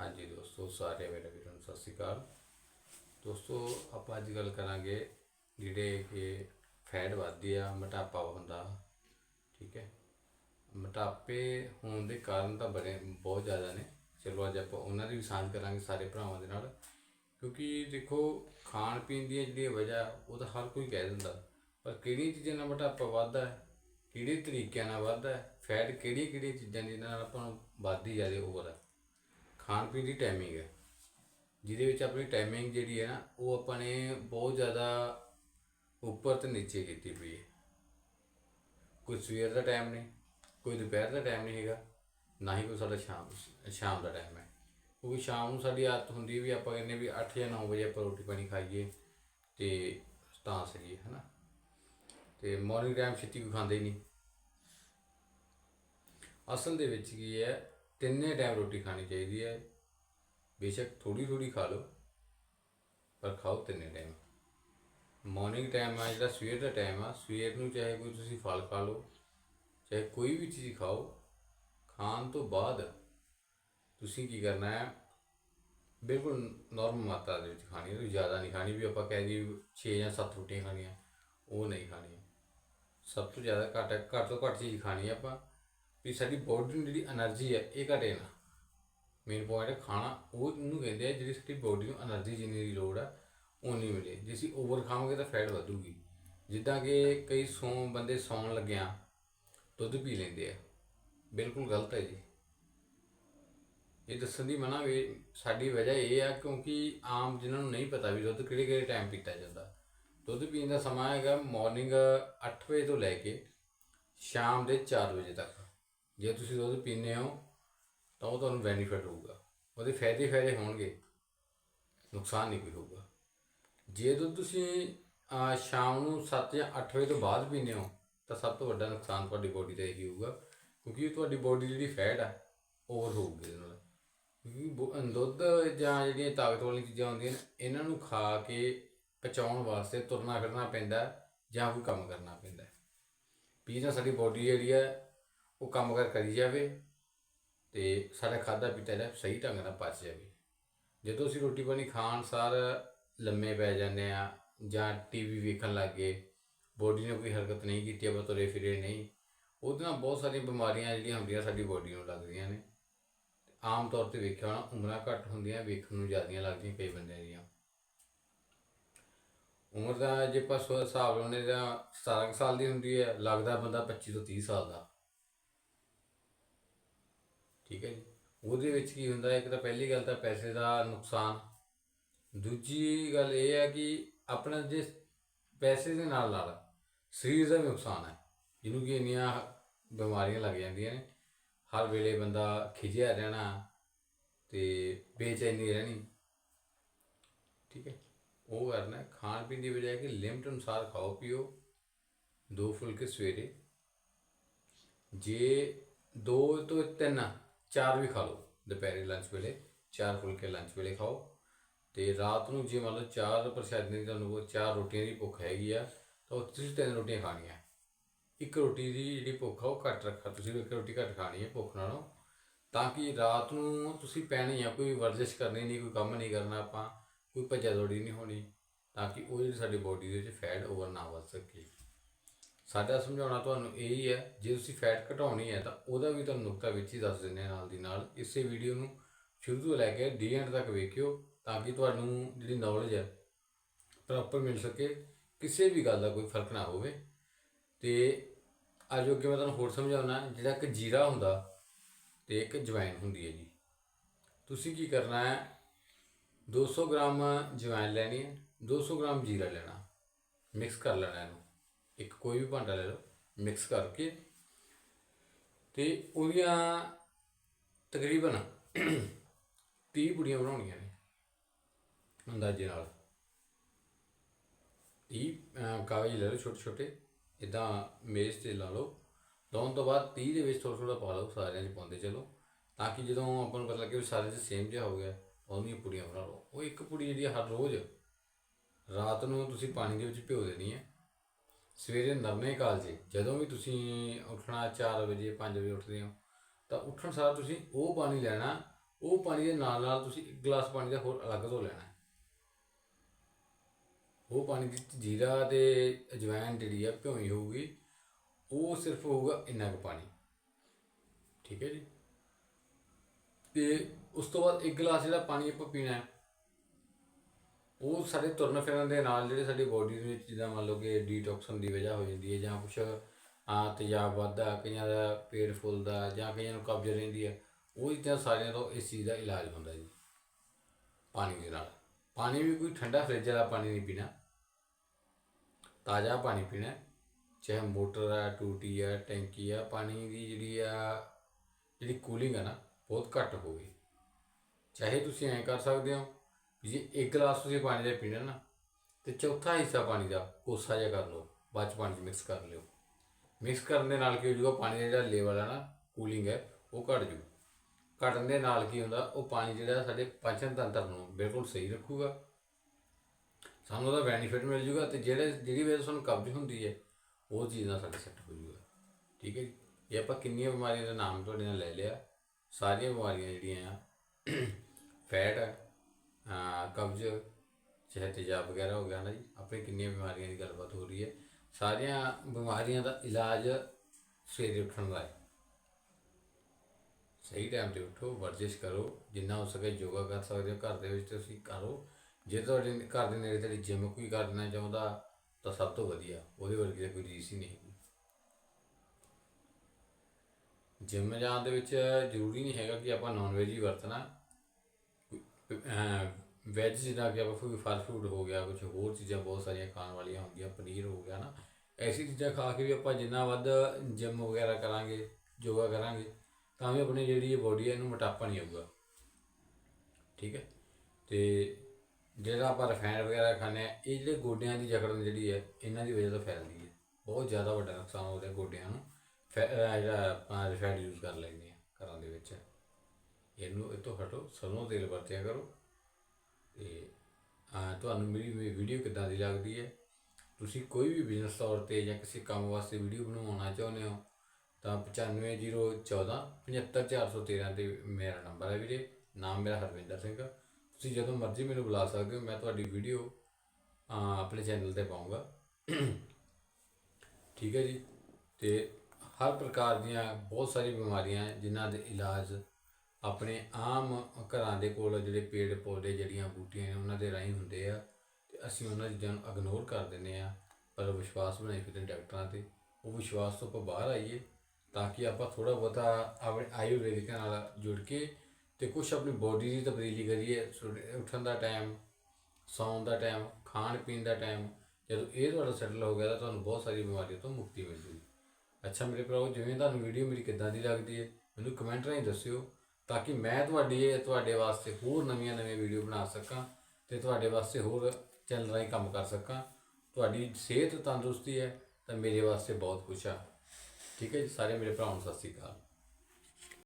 ਹਾਂਜੀ ਦੋਸਤੋ, ਸਾਰੇ ਮੇਰੇ ਵੀਰਾਂ ਨੂੰ ਸਤਿ ਸ਼੍ਰੀ ਅਕਾਲ। ਦੋਸਤੋ, ਆਪਾਂ ਅੱਜ ਗੱਲ ਕਰਾਂਗੇ ਜਿਹੜੇ ਕਿ ਫੈਟ ਵੱਧਦੀ ਆ, ਮੋਟਾਪਾ ਹੁੰਦਾ, ਠੀਕ ਹੈ। ਮੋਟਾਪੇ ਹੋਣ ਦੇ ਕਾਰਨ ਤਾਂ ਬੜੇ, ਬਹੁਤ ਜ਼ਿਆਦਾ ਨੇ। ਚਲੋ, ਅੱਜ ਆਪਾਂ ਉਹਨਾਂ ਦੀ ਵੀ ਸਾਂਝ ਕਰਾਂਗੇ ਸਾਰੇ ਭਰਾਵਾਂ ਦੇ ਨਾਲ। ਕਿਉਂਕਿ ਦੇਖੋ, ਖਾਣ ਪੀਣ ਦੀਆਂ ਜਿਹੜੀ ਵਜ੍ਹਾ, ਉਹ ਤਾਂ ਹਰ ਕੋਈ ਕਹਿ ਦਿੰਦਾ। ਪਰ ਕਿਹੜੀਆਂ ਚੀਜ਼ਾਂ ਨਾਲ ਮੋਟਾਪਾ ਵੱਧਦਾ ਹੈ? ਕਿਹੜੇ ਤਰੀਕਿਆਂ ਨਾਲ ਵੱਧਦਾ ਹੈ? ਫੈਟ ਕਿਹੜੀਆਂ ਕਿਹੜੀਆਂ ਚੀਜ਼ਾਂ ਜਿਹਨਾਂ ਨਾਲ ਆਪਾਂ ਨੂੰ ਵੱਧਦੀ ਜਾਂਦੀ ਹੋਰ ਹੈ ਖਾਣ ਪੀਣ ਦੀ ਟਾਈਮਿੰਗ ਹੈ। ਜਿਹਦੇ ਵਿੱਚ ਆਪਣੀ ਟਾਈਮਿੰਗ ਜਿਹੜੀ ਹੈ ਨਾ, ਉਹ ਆਪਾਂ ਨੇ ਬਹੁਤ ਜ਼ਿਆਦਾ ਉੱਪਰ ਤੇ ਨੀਚੇ ਕੀਤੀ ਪਈ ਹੈ। ਕੋਈ ਸਵੇਰ ਦਾ ਟਾਈਮ ਨਹੀਂ, ਕੋਈ ਦੁਪਹਿਰ ਦਾ ਟਾਈਮ ਨਹੀਂ ਹੈਗਾ, ਨਾ ਹੀ ਕੋਈ ਸਾਡਾ ਸ਼ਾਮ ਸ਼ਾਮ ਦਾ ਟਾਈਮ ਹੈ। ਕਿਉਂਕਿ ਸ਼ਾਮ ਨੂੰ ਸਾਡੀ ਆਦਤ ਹੁੰਦੀ ਵੀ ਆਪਾਂ ਕਹਿੰਦੇ ਵੀ 8 ਜਾਂ 9 ਵਜੇ ਆਪਾਂ ਰੋਟੀ ਪਾਣੀ ਖਾਈਏ ਤੇ ਤਾਂ ਸਹੀ ਹੈ ਹਨਾ ਤੇ ਮਾਰਨਿੰਗ ਟਾਈਮ ਛੇਤੀ ਕੋਈ ਖਾਂਦੇ ਹੀ ਨਹੀਂ। ਅਸਲ ਦੇ ਵਿੱਚ ਕੀ ਹੈ ਤਿੰਨੇ ਟਾਈਮ ਰੋਟੀ ਖਾਣੀ ਚਾਹੀਦੀ ਹੈ। ਬੇਸ਼ੱਕ ਥੋੜੀ ਥੋੜੀ ਖਾ ਲਓ, ਪਰ ਖਾਓ ਤਿੰਨੇ ਟਾਈਮ ਮਾਰਨਿੰਗ ਟਾਈਮ ਆ, ਜਿਹੜਾ ਸਵੇਰ ਦਾ ਟਾਈਮ ਆ, ਸਵੇਰ ਨੂੰ ਚਾਹੇ ਕੋਈ ਤੁਸੀਂ ਫਲ ਖਾ ਲਓ, ਚਾਹੇ ਕੋਈ ਵੀ ਚੀਜ਼ ਖਾਓ, ਖਾਣ ਤੋਂ ਬਾਅਦ ਤੁਸੀਂ ਕੀ ਕਰਨਾ ਹੈ, ਬਿਲਕੁਲ ਨਾਰਮਲ ਮਾਤਰਾ ਦੇ ਵਿੱਚ ਖਾਣੀ ਹੈ। ਕੋਈ ਜ਼ਿਆਦਾ ਨਹੀਂ ਖਾਣੀ, ਵੀ ਆਪਾਂ ਕਹਿ ਦਈਏ 6 ਜਾਂ 7 ਰੋਟੀਆਂ ਖਾਣੀਆਂ, ਉਹ ਨਹੀਂ ਖਾਣੀਆਂ। ਸਭ ਤੋਂ ਜ਼ਿਆਦਾ ਘੱਟ ਘੱਟ ਤੋਂ ਘੱਟ ਚੀਜ਼ ਖਾਣੀ ਹੈ ਆਪਾਂ। ਵੀ ਸਾਡੀ ਬੋਡੀ ਨੂੰ ਜਿਹੜੀ એનર્ਜੀ ਹੈ, ਇਹ ਘਟੇ ਨਾ। ਮੇਨ ਪੁਆਇੰਟ ਹੈ, ਖਾਣਾ, ਉਹ ਨੂੰ ਕਹਿੰਦੇ ਆ ਜਿਹੜੀ ਸਾਡੀ ਬੋਡੀ ਨੂੰ એનર્ਜੀ ਜਿੰਨੀ ਦੀ ਲੋੜ ਆ ਨਹੀਂ ਮਿਲੇ। ਜੇ ਅਸੀਂ ਓਵਰ ਖਾਵਾਂਗੇ ਤਾਂ ਫੈਟ ਵਧੂਗੀ। ਜਿੱਦਾਂ ਕਿ ਕਈ ਸੌ ਬੰਦੇ ਸੌਣ ਲੱਗਿਆ ਦੁੱਧ ਪੀ ਲੈਂਦੇ ਆ। ਬਿਲਕੁਲ ਗਲਤ ਹੈ ਜੀ। ਇਹ ਦੱਸਣ ਦੀ ਮਨਾ ਵੀ ਸਾਡੀ ਵਜ੍ਹਾ ਇਹ ਆ, ਕਿਉਂਕਿ ਆਮ ਜਿਨ੍ਹਾਂ ਨੂੰ ਨਹੀਂ ਪਤਾ ਵੀ ਦੁੱਧ ਕਿਹੜੇ ਕਿਹੜੇ ਟਾਈਮ ਪੀਤਾ ਜਾਂਦਾ। ਦੁੱਧ ਪੀਣ ਦਾ ਸਮਾਂ ਹੈਗਾ ਮਾਰਨਿੰਗ 8 ਵਜੇ ਤੋਂ ਲੈ ਕੇ ਸ਼ਾਮ ਦੇ 4 ਵਜੇ ਤੱਕ। ਜੇ ਤੁਸੀਂ ਦੁੱਧ ਪੀਂਦੇ ਹੋ, ਤਾਂ ਉਹ ਤੁਹਾਨੂੰ ਬੈਨੀਫਿਟ ਹੋਊਗਾ। ਉਹਦੇ ਫਾਇਦੇ ਫਾਇਦੇ ਹੋਣਗੇ। ਨੁਕਸਾਨ ਨਹੀਂ ਕੋਈ ਹੋਊਗਾ। ਜੇ ਦੁੱਧ ਤੁਸੀਂ ਸ਼ਾਮ ਨੂੰ 7 ਜਾਂ 8 ਵਜੇ ਤੋਂ ਬਾਅਦ ਪੀਂਦੇ ਹੋ, ਤਾਂ ਸਭ ਤੋਂ ਵੱਡਾ ਨੁਕਸਾਨ ਤੁਹਾਡੀ ਬੋਡੀ ਦਾ ਇਹੀ ਹੋਊਗਾ। ਕਿਉਂਕਿ ਤੁਹਾਡੀ ਬੋਡੀ ਜਿਹੜੀ ਫੈਟ ਆ ਓਵਰ ਹੋਊਗੀ ਇਹਦੇ ਨਾਲ। ਕਿਉਂਕਿ ਦੁੱਧ ਜਾਂ ਜਿਹੜੀਆਂ ਤਾਕਤ ਵਾਲੀਆਂ ਚੀਜ਼ਾਂ ਹੁੰਦੀਆਂ ਨੇ, ਇਹਨਾਂ ਨੂੰ ਖਾ ਕੇ ਪਚਾਉਣ ਵਾਸਤੇ ਤੁਰਨਾ ਫਿਰਨਾ ਪੈਂਦਾ ਜਾਂ ਕੋਈ ਕੰਮ ਕਰਨਾ ਪੈਂਦਾ। ਹੈ ਵੀ ਤਾਂ ਸਾਡੀ ਬੋਡੀ ਜਿਹੜੀ ਹੈ ਉਹ ਕੰਮ ਕਰ ਕਰੀ ਜਾਵੇ ਤੇ ਸਾਡਾ ਖਾਦਾ ਪੀਤਾ ਜਿਹੜਾ ਸਹੀ ਢੰਗ ਨਾਲ ਪਚ ਜਾਵੇ। ਜਦੋਂ ਅਸੀਂ ਰੋਟੀ ਪਾਣੀ ਖਾਣ ਸਾਰ ਲੰਮੇ ਪੈ ਜਾਂਦੇ ਆ ਜਾਂ ਟੀਵੀ ਵੇਖਣ ਲੱਗ ਗਏ ਬੋਡੀ ਨੇ ਕੋਈ ਹਰਕਤ ਨਹੀਂ ਕੀਤੀ, ਆਪਾਂ ਤੁਰੇ ਫਿਰੇ ਨਹੀਂ, ਉਹਦੇ ਨਾਲ ਬਹੁਤ ਸਾਰੀਆਂ ਬਿਮਾਰੀਆਂ ਜਿਹੜੀਆਂ ਹੁੰਦੀਆਂ ਸਾਡੀ ਬੋਡੀ ਨੂੰ ਲੱਗਦੀਆਂ ਨੇ। ਆਮ ਤੌਰ ਤੇ ਵੇਖਿਆ ਹੋਣਾ, ਉਮਰਾਂ ਘੱਟ ਹੁੰਦੀਆਂ, ਵੇਖਣ ਨੂੰ ਜ਼ਿਆਦੀਆਂ ਲੱਗਦੀਆਂ ਕਈ ਬੰਦਿਆਂ ਦੀਆਂ। ਉਮਰ ਦਾ ਜੇ ਆਪਾਂ ਹਿਸਾਬ ਲਾਉਣੇ ਤਾਂ 17 ਕੁ ਸਾਲ ਦੀ ਹੁੰਦੀ ਹੈ, ਲੱਗਦਾ ਬੰਦਾ 25 ਤੋਂ 30 ਸਾਲ ਦਾ। ਠੀਕ ਹੈ ਜੀ। ਉਹਦੇ ਵਿੱਚ ਕੀ ਹੁੰਦਾ, ਇੱਕ ਤਾਂ ਪਹਿਲੀ ਗੱਲ ਤਾਂ ਪੈਸੇ ਦਾ ਨੁਕਸਾਨ। ਦੂਜੀ ਗੱਲ ਇਹ ਹੈ ਕਿ ਆਪਣਾ ਜੇ ਪੈਸੇ ਦੇ ਨਾਲ ਨਾਲ ਸਰੀਰ ਦਾ ਵੀ ਨੁਕਸਾਨ ਹੈ। ਜਿਹਨੂੰ ਕਿ ਇੰਨੀਆਂ ਬਿਮਾਰੀਆਂ ਲੱਗ ਜਾਂਦੀਆਂ ਨੇ। ਹਰ ਵੇਲੇ ਬੰਦਾ ਖਿਜਿਆ ਰਹਿਣਾ ਤੇ ਬੇਚੈਨੀ ਰਹਿਣੀ। ਠੀਕ ਹੈ। ਉਹ ਕਰਨਾ ਹੈ। ਖਾਣ ਪੀਣ ਦੀ ਬਜਾਏ ਕਿ ਲਿਮਟ ਅਨੁਸਾਰ ਖਾਓ, ਪੀਓ। ਦੋ ਫੁਲਕੇ ਸਵੇਰੇ। ਜੇ ਦੋ ਤੋਂ ਤਿੰਨ ਚਾਰ ਵੀ ਖਾ ਲਓ, ਦੁਪਹਿਰੇ ਲੰਚ ਵੇਲੇ, ਚਾਰ ਫੁਲਕੇ ਲੰਚ ਵੇਲੇ ਖਾਓ। ਤੇ ਰਾਤ ਨੂੰ ਜੇ ਮੰਨ ਲਓ ਚਾਰ ਪ੍ਰਸ਼ਾਦ ਨਹੀਂ ਤੁਹਾਨੂੰ ਉਹ ਚਾਰ ਰੋਟੀਆਂ ਦੀ ਭੁੱਖ ਹੈਗੀ ਆ, ਤਾਂ ਉਹ ਤੁਸੀਂ ਤਿੰਨ ਰੋਟੀਆਂ ਖਾਣੀਆਂ। ਇੱਕ ਰੋਟੀ ਦੀ ਜਿਹੜੀ ਭੁੱਖ ਆ ਉਹ ਘੱਟ ਰੱਖਾ ਤੁਸੀਂ ਇੱਕ ਰੋਟੀ ਘੱਟ ਖਾਣੀ ਹੈ ਭੁੱਖ ਨਾਲੋਂ। ਤਾਂ ਕਿ ਰਾਤ ਨੂੰ ਤੁਸੀਂ ਪੈਣੀ ਆ, ਕੋਈ ਵਰਜਿਸ਼ ਕਰਨੀ ਨਹੀਂ, ਕੋਈ ਕੰਮ ਨਹੀਂ ਕਰਨਾ ਆਪਾਂ, ਕੋਈ ਭੱਜਾ ਦੌੜੀ ਨਹੀਂ ਹੋਣੀ, ਤਾਂ ਕਿ ਉਹ ਜਿਹੜੀ ਸਾਡੀ ਬੋਡੀ ਦੇ ਵਿੱਚ ਫੈਟ ਓਵਰ ਨਾ ਵੱਧ ਸਕੇ। ਸਾਡਾ ਸਮਝਾਉਣਾ ਤੁਹਾਨੂੰ ਇਹ ਹੀ ਹੈ, ਜੇ ਤੁਸੀਂ ਫੈਟ ਘਟਾਉਣੀ ਹੈ ਤਾਂ ਉਹਦਾ ਵੀ ਤੁਹਾਨੂੰ ਨੁਕਤਾ ਵਿੱਚ ਹੀ ਦੱਸ ਦਿੰਦੇ ਹਾਂ ਨਾਲ ਦੀ ਨਾਲ। ਇਸੇ ਵੀਡੀਓ ਨੂੰ ਸ਼ੁਰੂ ਤੋਂ ਲੈ ਕੇ ਡੀ ਐਂਡ ਤੱਕ ਵੇਖਿਓ ਤਾਂ ਕਿ ਤੁਹਾਨੂੰ ਜਿਹੜੀ ਨੌਲੇਜ ਹੈ ਪ੍ਰੋਪਰ ਮਿਲ ਸਕੇ, ਕਿਸੇ ਵੀ ਗੱਲ ਦਾ ਕੋਈ ਫ਼ਰਕ ਨਾ ਹੋਵੇ ਤੇ ਅੱਜ ਅੱਗੇ ਮੈਂ ਤੁਹਾਨੂੰ ਹੋਰ ਸਮਝਾਉਣਾ, ਜਿਹੜਾ ਇੱਕ ਜੀਰਾ ਹੁੰਦਾ ਤੇ ਇੱਕ ਜਵੈਨ ਹੁੰਦੀ ਹੈ ਜੀ। ਤੁਸੀਂ ਕੀ ਕਰਨਾ ਹੈ 200 ਗ੍ਰਾਮ ਜਵੈਨ ਲੈਣੀ ਹੈ 200 ਗ੍ਰਾਮ ਜੀਰਾ ਲੈਣਾ ਮਿਕਸ ਕਰ ਲੈਣਾ ਇਹਨੂੰ। ਇੱਕ ਕੋਈ ਵੀ ਭਾਂਡਾ ਲੈ ਲਓ ਮਿਕਸ ਕਰਕੇ ਤੇ ਉਹਦੀਆਂ ਤਕਰੀਬਨ 30 ਪੁੜੀਆਂ ਬਣਾਉਣੀਆਂ ਨੇ ਅੰਦਾਜ਼ੇ ਨਾਲ। 30 ਕਾਗਜ਼ ਲੈ ਲਓ ਛੋਟੇ ਛੋਟੇ ਇਦਾਂ ਮੇਜ਼ ਤੇ ਲਾ ਲਓ। ਲਾਉਣ ਤੋਂ ਬਾਅਦ 30 ਦੇ ਵਿੱਚ ਥੋੜਾ ਥੋੜਾ ਪਾ ਲਓ, ਸਾਰਿਆਂ 'ਚ ਪਾਉਂਦੇ ਚਲੋ। ਤਾਂ ਕਿ ਜਦੋਂ ਆਪਾਂ ਨੂੰ ਪਤਾ ਲੱਗੇ ਵੀ ਸਾਰਿਆਂ 'ਚ ਸੇਮ ਜਿਹਾ ਹੋ ਗਿਆ ਉਹਦੀਆਂ ਪੁੜੀਆਂ ਬਣਾ ਲਓ। ਉਹ ਇੱਕ ਪੁੜੀ ਜਿਹੜੀ ਆ ਹਰ ਰੋਜ਼ ਰਾਤ ਨੂੰ ਤੁਸੀਂ ਪਾਣੀ ਦੇ ਵਿੱਚ ਭਿਓ ਦੇਣੀ ਹੈ। ਸਵੇਰੇ ਨਰਮੇ ਕਾਲ 'ਚ ਜਦੋਂ ਵੀ ਤੁਸੀਂ ਉੱਠਣਾ 4 ਵਜੇ 5 ਵਜੇ ਉੱਠਦੇ ਹੋ, ਤਾਂ ਉੱਠਣ ਸਾਰ ਤੁਸੀਂ ਉਹ ਪਾਣੀ ਲੈਣਾ, ਉਹ ਪਾਣੀ ਦੇ ਨਾਲ ਨਾਲ ਤੁਸੀਂ ਇੱਕ ਗਲਾਸ ਪਾਣੀ ਦਾ ਹੋਰ ਅਲੱਗ ਤੋਂ ਲੈਣਾ। ਉਹ ਪਾਣੀ ਦੇ ਵਿੱਚ ਜੀਰਾ ਤੇ ਅਜਵਾਇਣ ਜਿਹੜੀ ਆ ਭਿਉਈ ਹੋਊਗੀ, ਉਹ ਸਿਰਫ ਹੋਊਗਾ ਇੰਨਾ ਕੁ ਪਾਣੀ। ਠੀਕ ਹੈ ਜੀ? ਤੇ ਉਸ ਤੋਂ ਬਾਅਦ ਇੱਕ ਗਲਾਸ ਜਿਹੜਾ ਪਾਣੀ ਆਪਾਂ ਪੀਣਾ ਹੈ ਉਹ ਸਾਡੇ ਤੁਰਨ ਫਿਰਨ ਦੇ ਨਾਲ ਜਿਹੜੇ ਸਾਡੀ ਬੋਡੀ ਦੇ ਵਿੱਚ ਜਿੱਦਾਂ ਮੰਨ ਲਓ ਕਿ ਡੀਟੌਕਸਨ ਦੀ ਵਜ੍ਹਾ ਹੋ ਜਾਂਦੀ ਹੈ ਜਾਂ ਕੁਛ ਆ ਤੇਜ਼ਾਬ ਵੱਧਦਾ, ਕਈਆਂ ਦਾ ਪੇਟ ਫੁੱਲਦਾ ਜਾਂ ਕਈਆਂ ਨੂੰ ਕਬਜ਼ ਰਹਿੰਦੀ ਹੈ, ਉਹ ਚੀਜ਼ਾਂ ਸਾਰਿਆਂ ਤੋਂ ਇਸ ਚੀਜ਼ ਦਾ ਇਲਾਜ ਹੁੰਦਾ ਜੀ, ਪਾਣੀ ਦੇ ਨਾਲ। ਪਾਣੀ ਵੀ ਕੋਈ ਠੰਡਾ ਫਰਿੱਜ ਵਾਲਾ ਪਾਣੀ ਨਹੀਂ ਪੀਣਾ। ਤਾਜ਼ਾ ਪਾਣੀ ਪੀਣਾ ਚਾਹੇ ਮੋਟਰ ਆ, ਟੂਟੀ ਆ, ਟੈਂਕੀ ਆ, ਪਾਣੀ ਦੀ ਜਿਹੜੀ ਆ, ਜਿਹੜੀ ਕੂਲਿੰਗ ਆ ਨਾ, ਬਹੁਤ ਘੱਟ ਹੋਵੇ ਚਾਹੇ ਤੁਸੀਂ ਐਂ ਕਰ ਸਕਦੇ ਹੋ ਜੇ ਇੱਕ ਗਲਾਸ ਤੁਸੀਂ ਪਾਣੀ ਦਾ ਪੀਣਾ ਨਾ, ਤੇ ਚੌਥਾ ਹਿੱਸਾ ਪਾਣੀ ਦਾ ਕੋਸਾ ਜਿਹਾ ਕਰ ਲਓ, ਬਾਅਦ ਚ ਪਾਣੀ 'ਚ ਮਿਕਸ ਕਰ ਲਿਓ। ਮਿਕਸ ਕਰਨ ਦੇ ਨਾਲ ਕੀ ਹੋ ਜਾਊਗਾ ਪਾਣੀ ਦਾ ਜਿਹੜਾ ਲੈਵਲ ਆ ਨਾ ਕੂਲਿੰਗ ਹੈ, ਉਹ ਘਟ ਜੂ। ਘਟਣ ਦੇ ਨਾਲ ਕੀ ਹੁੰਦਾ, ਉਹ ਪਾਣੀ ਜਿਹੜਾ ਸਾਡੇ ਪਾਚਨ ਤੰਤਰ ਨੂੰ ਬਿਲਕੁਲ ਸਹੀ ਰੱਖੂਗਾ। ਸਾਨੂੰ ਉਹਦਾ ਬੈਨੀਫਿਟ ਮਿਲ ਜੂਗਾ ਤੇ ਜਿਹੜੇ, ਜਿਹੜੀ ਵਜ੍ਹਾ ਤੋਂ ਸਾਨੂੰ ਕਬਜ਼ ਹੁੰਦੀ ਹੈ, ਉਹ ਚੀਜ਼ ਨਾਲ ਸਾਡੇ ਸੈੱਟ ਹੋ ਜੂਗਾ। ਠੀਕ ਹੈ ਜੀ? ਇਹ ਆਪਾਂ ਕਿੰਨੀਆਂ ਬਿਮਾਰੀਆਂ ਦਾ ਨਾਮ ਤੁਹਾਡੇ ਨਾਲ ਲੈ ਲਿਆ, ਸਾਰੀਆਂ ਬਿਮਾਰੀਆਂ ਜਿਹੜੀਆਂ ਆ, ਫੈਟ ਆ ਕਬਜ਼, ਚਾਹੇ ਤੇਜ਼ਾਬ ਵਗੈਰਾ ਹੋ ਗਿਆ ਨਾ ਜੀ, ਆਪਣੇ ਕਿੰਨੀਆਂ ਬਿਮਾਰੀਆਂ ਦੀ ਗੱਲਬਾਤ ਹੋ ਰਹੀ ਹੈ। ਸਾਰੀਆਂ ਬਿਮਾਰੀਆਂ ਦਾ ਇਲਾਜ ਸਵੇਰੇ ਉੱਠਣ ਦਾ ਹੈ। ਸਹੀ ਟਾਈਮ ਤੇ ਉੱਠੋ, ਵਰਜਿਸ਼ ਕਰੋ, ਜਿੰਨਾ ਹੋ ਸਕੇ ਯੋਗਾ ਕਰ ਸਕਦੇ ਹੋ, ਘਰ ਦੇ ਵਿੱਚ ਤੁਸੀਂ ਕਰੋ। ਜੇ ਤੁਹਾਡੇ ਘਰ ਦੇ ਨੇੜੇ ਤੇੜੇ ਜਿਮ ਕੋਈ ਕਰਨਾ ਚਾਹੁੰਦਾ, ਤਾਂ ਸਭ ਤੋਂ ਵਧੀਆ। ਉਹਦੇ ਵਰਗੀ ਤਾਂ ਕੋਈ ਰੀਸ ਹੀ ਨਹੀਂ ਹੈਗੀ। ਜਿਮ ਜਾਣ ਦੇ ਵਿੱਚ ਜ਼ਰੂਰੀ ਨਹੀਂ ਹੈਗਾ ਕਿ ਆਪਾਂ ਨਾਨ ਵੈਜ ਹੀ ਵਰਤਣਾ। ਵੈਜ ਜਿੱਦਾਂ ਕਿ ਆਪਾਂ ਕੋਈ ਫਲ ਫੂਡ ਹੋ ਗਿਆ ਕੁਝ ਹੋਰ ਚੀਜ਼ਾਂ ਬਹੁਤ ਸਾਰੀਆਂ ਖਾਣ ਵਾਲੀਆਂ ਹੁੰਦੀਆਂ, ਪਨੀਰ ਹੋ ਗਿਆ ਨਾ, ਐਸੀ ਚੀਜ਼ਾਂ ਖਾ ਕੇ ਵੀ ਆਪਾਂ ਜਿੰਨਾ ਵੱਧ ਜਿਮ ਵਗੈਰਾ ਕਰਾਂਗੇ, ਯੋਗਾ ਕਰਾਂਗੇ, ਤਾਂ ਵੀ ਆਪਣੀ ਜਿਹੜੀ ਇਹ ਬੋਡੀ ਹੈ ਇਹਨੂੰ ਮੋਟਾਪਾ ਨਹੀਂ ਆਊਗਾ। ਠੀਕ ਹੈ? ਤੇ ਜਿਹੜਾ ਆਪਾਂ ਰਿਫਾਈਨਡ ਵਗੈਰਾ ਖਾਂਦੇ ਆ ਇਹ ਜਿਹੜੇ ਗੋਡਿਆਂ ਦੀ ਜਕੜਨ ਜਿਹੜੀ ਹੈ, ਇਹਨਾਂ ਦੀ ਵਜ੍ਹਾ ਤੋਂ ਫੈਲਦੀ ਹੈ। ਬਹੁਤ ਜ਼ਿਆਦਾ ਵੱਡਾ ਨੁਕਸਾਨ ਹੋ ਰਿਹਾ ਗੋਡਿਆਂ ਨੂੰ, ਫੈ- ਜਿਹੜਾ ਆਪਾਂ ਰਿਫਾਈਨਡ ਯੂਜ਼ ਕਰ ਲੈਂਦੇ ਆ ਘਰਾਂ ਦੇ ਵਿੱਚ। ਇਹਨੂੰ ਇਹ ਤੋਂ ਹਟੋ ਸਰੋਂ ਤੇਲ ਵਰਤਿਆ ਕਰੋ। ਤੇ ਤੁਹਾਨੂੰ ਮੇਰੀ ਵੀਡੀਓ ਕਿੱਦਾਂ ਦੀ ਲੱਗਦੀ ਹੈ? ਤੁਸੀਂ ਕੋਈ ਵੀ ਬਿਜ਼ਨਸ ਤੌਰ ਤੇ ਜਾਂ ਕਿਸੇ ਕੰਮ ਵਾਸਤੇ ਵੀਡੀਓ ਬਣਾਉਣਾ ਚਾਹੁੰਦੇ ਹੋ, ਤਾਂ 95014 75413 ਤੇ ਮੇਰਾ ਨੰਬਰ ਹੈ ਵੀਰੇ। ਨਾਮ ਮੇਰਾ ਹਰਵਿੰਦਰ ਸਿੰਘ ਤੁਸੀਂ ਜਦੋਂ ਮਰਜ਼ੀ ਮੈਨੂੰ ਬੁਲਾ ਸਕਦੇ ਹੋ, ਮੈਂ ਤੁਹਾਡੀ ਵੀਡੀਓ ਆਪਣੇ ਚੈਨਲ ਤੇ ਪਾਉਂਗਾ। ਠੀਕ ਹੈ ਜੀ? ਤੇ ਹਰ ਪ੍ਰਕਾਰ ਦੀਆਂ ਬਹੁਤ ਸਾਰੀ ਬਿਮਾਰੀਆਂ ਹੈ, ਜਿਨ੍ਹਾਂ ਦੇ ਇਲਾਜ ਆਪਣੇ ਆਮ ਘਰਾਂ ਦੇ ਕੋਲ ਜਿਹੜੇ ਪੇੜ ਪੌਦੇ ਜਿਹੜੀਆਂ ਬੂਟੀਆਂ ਨੇ ਉਹਨਾਂ ਦੇ ਰਾਹੀਂ ਹੁੰਦੇ ਆ, ਤੇ ਅਸੀਂ ਉਹਨਾਂ ਚੀਜ਼ਾਂ ਨੂੰ ਇਗਨੋਰ ਕਰ ਦਿੰਦੇ ਆ, ਪਰ ਵਿਸ਼ਵਾਸ ਬਣਾਈ ਫਿਰਦੇ ਡਾਕਟਰਾਂ ਤੇ। ਉਹ ਵਿਸ਼ਵਾਸ ਤੋਂ ਆਪਾਂ ਬਾਹਰ ਆਈਏ, ਤਾਂ ਕਿ ਆਪਾਂ ਥੋੜਾ ਬਹੁਤਾ ਆਪਣੇ ਆਯੁਰਵੈਦਿਕ ਨਾਲ ਜੁੜ ਕੇ ਤੇ ਕੁਝ ਆਪਣੀ ਬੋਡੀ ਦੀ ਤਬਦੀਲੀ ਕਰੀਏ। ਸਵੇਰੇ ਉੱਠਣ ਦਾ ਟਾਈਮ ਸੌਣ ਦਾ ਟਾਈਮ ਖਾਣ ਪੀਣ ਦਾ ਟਾਈਮ ਜਦੋਂ ਇਹ ਤੁਹਾਡਾ ਸੈਟਲ ਹੋ ਗਿਆ ਤਾਂ ਤੁਹਾਨੂੰ ਬਹੁਤ ਸਾਰੀ ਬਿਮਾਰੀਆਂ ਤੋਂ ਮੁਕਤੀ ਮਿਲ ਜੂਗੀ ਅੱਛਾ ਮੇਰੇ ਭਰਾਓ ਜਿਵੇਂ ਤੁਹਾਨੂੰ ਵੀਡੀਓ ਮੇਰੀ ਕਿੱਦਾਂ ਦੀ ਲੱਗਦੀ ਹੈ, ਮੈਨੂੰ ਕਮੈਂਟ ਰਾਹੀਂ ਦੱਸਿਓ। ਤਾਂ ਕਿ ਮੈਂ ਤੁਹਾਡੀ, ਤੁਹਾਡੇ ਵਾਸਤੇ ਹੋਰ ਨਵੀਆਂ ਨਵੀਆਂ ਵੀਡੀਓ ਬਣਾ ਸਕਾਂ ਤੇ ਤੁਹਾਡੇ ਵਾਸਤੇ ਹੋਰ ਚੈਨਲ ਰਾਹੀਂ ਕੰਮ ਕਰ ਸਕਾਂ। ਤੁਹਾਡੀ ਸਿਹਤ ਤੰਦਰੁਸਤੀ ਹੈ ਤਾਂ ਮੇਰੇ ਵਾਸਤੇ ਬਹੁਤ ਕੁਛ ਆ। ਠੀਕ ਹੈ ਜੀ, ਸਾਰੇ ਮੇਰੇ ਭਰਾਵਾਂ ਨੂੰ ਸਤਿ ਸ਼੍ਰੀ ਅਕਾਲ।